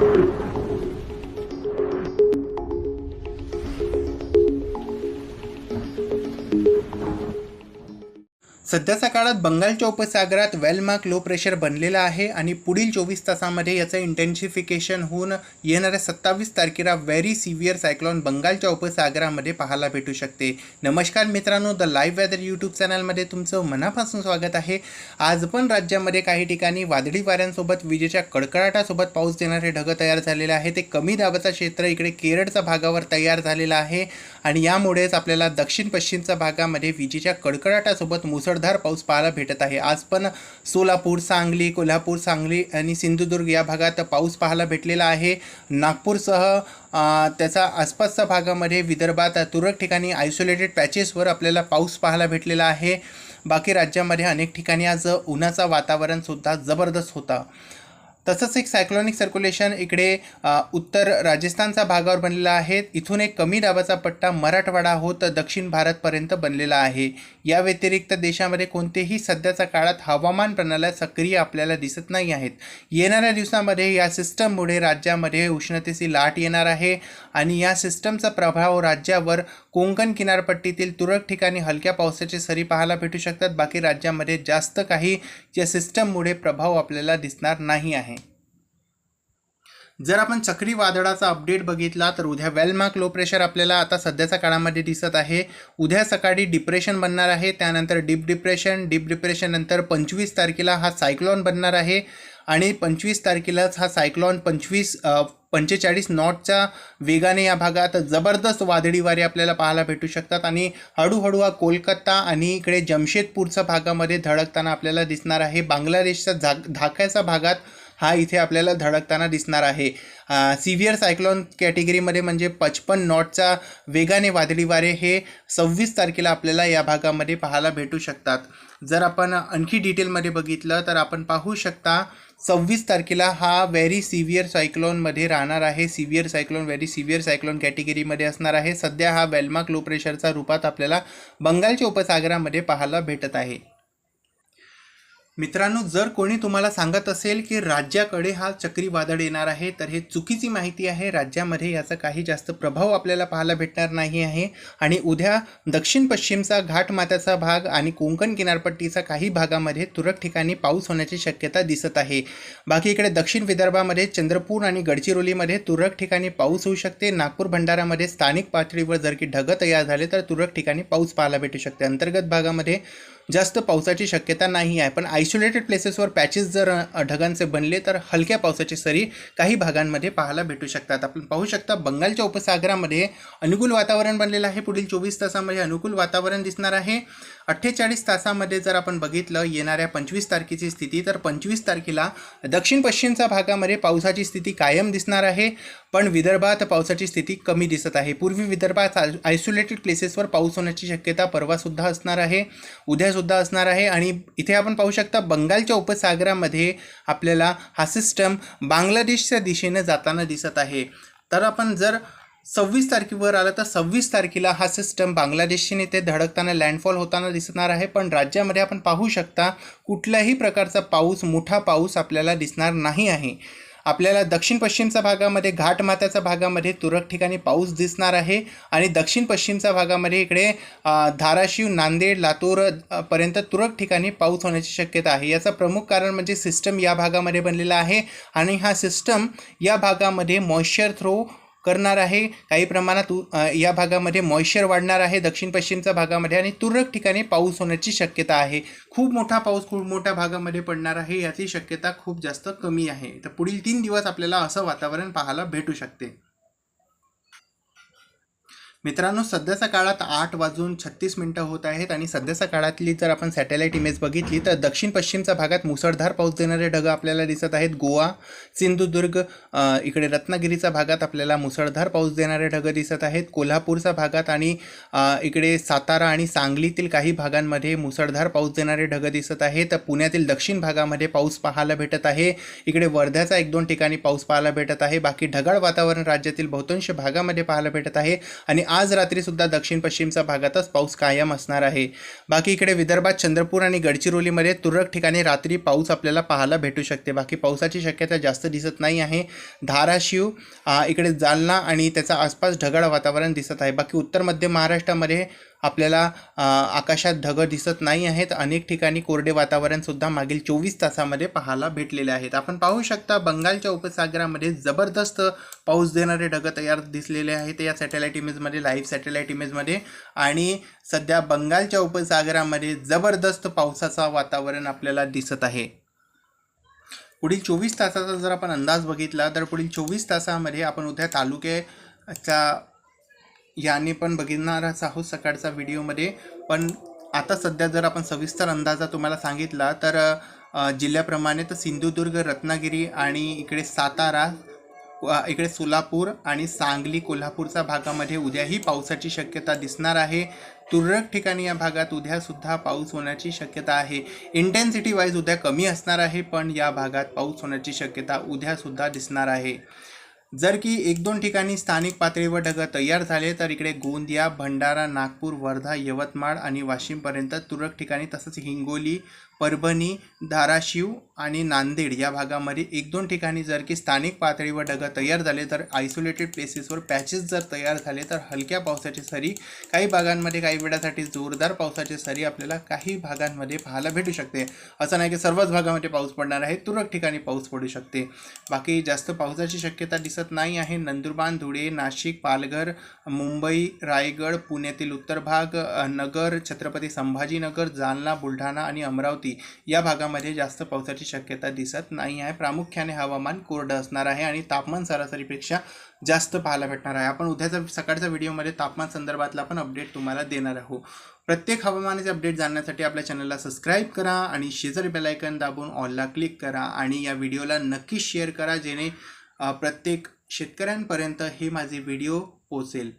Thank you. सध्याच्या काळात बंगालच्या उपसागरात वेलमार्क लो प्रेशर बनलेला आहे आणि पुढील चोवीस तासामध्ये याचं इंटेन्सिफिकेशन होऊन येणाऱ्या सत्तावीस तारखेला व्हेरी सिव्हिअर सायक्लॉन बंगालच्या उपसागरामध्ये पाहायला भेटू शकते. नमस्कार मित्रांनो द लाईव्ह वेदर यूट्यूब चॅनलमध्ये तुमचं मनापासून स्वागत आहे. आज पण राज्यामध्ये काही ठिकाणी वादळी वाऱ्यांसोबत विजेच्या कडकडाटासोबत पाऊस देणारे ढग तयार झालेले आहे ते कमी दाबाचं क्षेत्र इकडे केरळच्या भागावर तयार झालेलं आहे. आणि यामुळेच आपल्याला दक्षिण पश्चिमच्या भागामध्ये विजेच्या कडकडाटासोबत मुसळ मुसळधार पाऊस पाहायला भेटत आहे. आज पण सोलापूर सांगली कोल्हापूर सांगली आणि सिंधुदुर्ग या भागात पाऊस पाहायला भेटलेला आहे. नागपूरसह त्याचा आसपासच्या भागामध्ये विदर्भात तुरळक ठिकाणी आयसोलेटेड पॅचेसवर आपल्याला पाऊस पाहायला भेटलेला आहे. बाकी राज्यामध्ये अनेक ठिकाणी आज उन्हाचा वातावरणसुद्धा जबरदस्त होता. तसंच एक सायक्लॉनिक सर्क्युलेशन इकडे उत्तर राजस्थानचा भागावर बनलेला आहे. इथून एक कमी दाबाचा पट्टा मराठवाडा होत दक्षिण भारतपर्यंत बनलेला आहे. या व्यतिरिक्त देशामध्ये कोणतेही सध्याच्या काळात हवामान प्रणाल्या सक्रिय आपल्याला दिसत नाही आहेत. येणाऱ्या दिवसामध्ये या सिस्टममुळे राज्यामध्ये उष्णतेची लाट येणार आहे आणि या सिस्टमचा प्रभाव राज्यावर कोंकण किनारपट्टीतील तुरळक ठिकाणी हलक्या पावसाचे सरी पाहायला भेटू शकतात. बाकी राज्यामध्ये जास्त काही या सिस्टममुळे प्रभाव आपल्याला दिसणार नाही आहे. जर आपण चक्रीवादळाचा अपडेट बघितला तर उद्या वेलमार्क लो प्रेशर आपल्याला आता सध्याच्या काळामध्ये दिसत आहे. उद्या सकाळी डिप्रेशन बनणार आहे त्यानंतर डीप डिप्रेशन डीप डिप्रेशन नंतर पंचवीस तारखेला हा सायक्लॉन बनणार आहे आणि पंचवीस तारखेलाच हा सायक्लॉन पंचवीस पंचेचाळीस नॉटच्या वेगाने या भागात जबरदस्त वादळी वारे आपल्याला पाहायला भेटू शकतात आणि हळूहळू हा कोलकाता आणि इकडे जमशेदपूरच्या भागामध्ये धडकताना आपल्याला दिसणार आहे. बांगलादेशच्या झा धाक्याच्या भागात हा इथे आपल्याला धडकताना दिसणार आहे. सिव्हिअर सायक्लॉन कॅटेगरीमध्ये म्हणजे पचपन नॉटचा वेगाने वादळी वारे हे सव्वीस तारखेला आपल्याला या भागामध्ये पाहायला भेटू शकतात. जर आपण आणखी डिटेलमध्ये बघितलं तर आपण पाहू शकता सव्वीस तारखेला हा व्हेरी सिव्हिअर सायक्लॉनमध्ये राहणार आहे. Severe cyclone very severe cyclone कॅटेगरीमध्ये असणार आहे. सध्या हा वेलमार्क लो प्रेशरच्या रूपात आपल्याला बंगालच्या उपसागरामध्ये पाहायला भेटत आहे. मित्रांनो जर कोणी तुम्हाला सांगत असेल की राज्याकडे हा चक्रीवादळ येणार आहे तर हे चुकीची माहिती आहे. राज्यामध्ये याचा काही जास्त प्रभाव आपल्याला पाहायला भेटणार नाही आहे. आणि उद्या दक्षिण पश्चिमचा घाटमाथ्याचा भाग आणि कोंकण किनारपट्टीचा काही भागामध्ये तुरळक ठिकाणी पाऊस होण्याची शक्यता दिसत आहे. बाकी इकडे दक्षिण विदर्भामध्ये चंद्रपूर आणि गडचिरोलीमध्ये तुरळक ठिकाणी पाऊस होऊ शकते. नागपूर भंडारामध्ये स्थानिक पातळीवर जर की ढगं तयार झाले तर तुरळक ठिकाणी पाऊस पाहायला भेटू शकते. अंतर्गत भागामध्ये जास्त पावसाची शक्यता नाही आहे. पण आयसोलेटेड प्लेसेसवर पॅचेस जर ढगांचे बनले तर हलक्या पावसाची सरी काही भागांमध्ये पाहायला भेटू शकतात. आपण पाहू शकता बंगालच्या उपसागरामध्ये अनुकूल वातावरण बनलेलं आहे. पुढील चोवीस तासामध्ये अनुकूल वातावरण दिसणार आहे. अठ्ठेचाळीस तासामध्ये जर आपण बघितलं येणाऱ्या पंचवीस तारखेची स्थिती तर पंचवीस तारखेला दक्षिण पश्चिमच्या भागामध्ये पावसाची स्थिती कायम दिसणार आहे. पण विदर्भात पावसाची स्थिती कमी दिसत आहे. पूर्वी विदर्भात आयसोलेटेड प्लेसेसवर पाऊस होण्याची शक्यता परवासुद्धा असणार आहे. उद्या सुद्धा असणार आहे. आणि इथे आपण पाहू शकता बंगालच्या उपसागरामध्ये आपल्याला हा सिस्टम बांगलादेशच्या दिशेने जाताना दिसत आहे. तर आपण जर सव्वीस तारखेवर आलं तर सव्वीस तारखेला हा सिस्टम बांगलादेशने नेते धडकताना लँडफॉल होताना दिसणार आहे. पण राज्यामध्ये आपण पाहू शकता कुठल्याही प्रकारचा पाऊस मोठा पाऊस आपल्याला दिसणार नाही आहे. आपल्याला दक्षिण पश्चिमच्या भागामध्ये घाटमाथ्याच्या भागामध्ये तुरळक ठिकाणी पाऊस दिसणार आहे आणि दक्षिण पश्चिमच्या भागामध्ये इकडे धाराशिव नांदेड लातूर पर्यंत तुरळक ठिकाणी पाऊस होण्याची शक्यता आहे. याचं प्रमुख कारण म्हणजे सिस्टम या भागामध्ये बनलेला आहे आणि हा सिस्टम या भागामध्ये मॉइश्चर थ्रो करणार आहे. काही प्रमाणात या भागामध्ये मॉइश्चर वाढणार आहे दक्षिण पश्चिमच्या भागामध्ये आणि तुरळक ठिकाणी पाऊस होण्याची शक्यता आहे. खूप मोठा पाऊस खूप मोठ्या भागामध्ये पडणार आहे याची शक्यता खूप जास्त कमी आहे. तर पुढील तीन दिवस आपल्याला असं वातावरण पाहायला भेटू शकते. मित्रांनो सध्याच्या काळात आठ वाजून छत्तीस मिनटं होत आहेत आणि सध्याच्या काळातली जर आपण सॅटेलाईट इमेज बघितली तर दक्षिण पश्चिमच्या भागात मुसळधार पाऊस देणारे ढग आपल्याला दिसत आहेत. गोवा सिंधुदुर्ग इकडे रत्नागिरीच्या भागात आपल्याला मुसळधार पाऊस देणारे ढग दिसत आहेत. कोल्हापूरच्या भागात आणि इकडे सातारा आणि सांगलीतील काही भागांमध्ये मुसळधार पाऊस देणारे ढग दिसत आहेत. पुण्यातील दक्षिण भागामध्ये पाऊस पाहायला भेटत आहे. इकडे वर्ध्याचा एक दोन ठिकाणी पाऊस पाहायला भेटत आहे. बाकी ढगाळ वातावरण राज्यातील बहुतांश भागामध्ये पाहायला भेटत आहे. आणि आज रात्रीसुद्धा दक्षिण पश्चिमच्या भागातच पाऊस कायम असणार आहे. बाकी इकडे विदर्भात चंद्रपूर आणि गडचिरोलीमध्ये तुरळक ठिकाणी रात्री पाऊस आपल्याला पाहायला भेटू शकते. बाकी पावसाची शक्यता जास्त दिसत नाही आहे. धाराशिव इकडे जालना आणि त्याचा आसपास ढगाळ वातावरण दिसत आहे. बाकी उत्तर मध्य महाराष्ट्रामध्ये आपल्याला आकाशात ढगं दिसत नाही आहेत. अनेक ठिकाणी कोरडे वातावरणसुद्धा मागील चोवीस तासामध्ये पाहायला भेटलेले आहेत. आपण पाहू शकता बंगालच्या उपसागरामध्ये जबरदस्त पाऊस देणारे ढगं तयार दिसलेले आहेत या सॅटेलाईट इमेजमध्ये लाईव्ह सॅटेलाईट इमेजमध्ये आणि सध्या बंगालच्या उपसागरामध्ये जबरदस्त पावसाचा वातावरण आपल्याला दिसत आहे. पुढील चोवीस तासाचा जर आपण अंदाज बघितला तर पुढील चोवीस तासामध्ये आपण उद्या तालुक्याच्या याने पण बघणारच आहोत सकाळचा व्हिडिओमध्ये पण आता सध्या जर आपण सविस्तर अंदाजा तुम्हाला सांगितला तर जिल्ह्याप्रमाणे तर सिंधुदुर्ग रत्नागिरी आणि इकडे सातारा इकडे सोलापूर आणि सांगली कोल्हापूरच्या भागामध्ये उद्याही पावसाची शक्यता दिसणार आहे. तुरळक ठिकाणी या भागात उद्यासुद्धा पाऊस होण्याची शक्यता आहे. इंटेन्सिटी वाईज उद्या कमी असणार आहे पण या भागात पाऊस होण्याची शक्यता उद्यासुद्धा दिसणार आहे. जर की एक दोन ठिकाणी स्थानिक पातळीवर ढगं तयार झाले तर इकडे गोंदिया भंडारा नागपूर वर्धा यवतमाळ आणि वाशिमपर्यंत तुरळक ठिकाणी तसंच हिंगोली परभणी धाराशिव आणि नांदेड या भागामध्ये एक दोन ठिकाणी जर की स्थानिक पातळीवर ढगं तयार झाले तर आयसोलेटेड प्लेसेसवर पॅचेस जर तयार झाले तर हलक्या पावसाची सरी काही भागांमध्ये काही वेळासाठी जोरदार पावसाची सरी आपल्याला काही भागांमध्ये पाहायला भेटू शकते. असं नाही की सर्वच भागामध्ये पाऊस पडणार आहे तुरळक ठिकाणी पाऊस पडू शकते. बाकी जास्त पावसाची शक्यता दिसत नाही आहे. नंदुरबार धुळे नाशिक पालघर मुंबई रायगड पुण्यातील उत्तर भाग नगर छत्रपती संभाजीनगर जालना बुलढाणा आणि अमरावती या भागामध्ये जास्त पावसाची शक्यता दिसत नाही आहे. प्रामुख्याने हवामान कोरडं असणार आहे आणि तापमान सरासरीपेक्षा जास्त पाहायला भेटणार आहे. आपण उद्याचा सकाळच्या व्हिडिओमध्ये तापमान संदर्भातला पण अपडेट तुम्हाला देणार आहोत. प्रत्येक हवामानाचे अपडेट जाणण्यासाठी आपल्या चॅनलला सबस्क्राईब करा आणि शेजारी बेलायकन दाबून ऑलला क्लिक करा आणि या व्हिडिओला नक्कीच शेअर करा जेणे प्रत्येक शेतकऱ्यांपर्यंत हे माझे व्हिडिओ पोचेल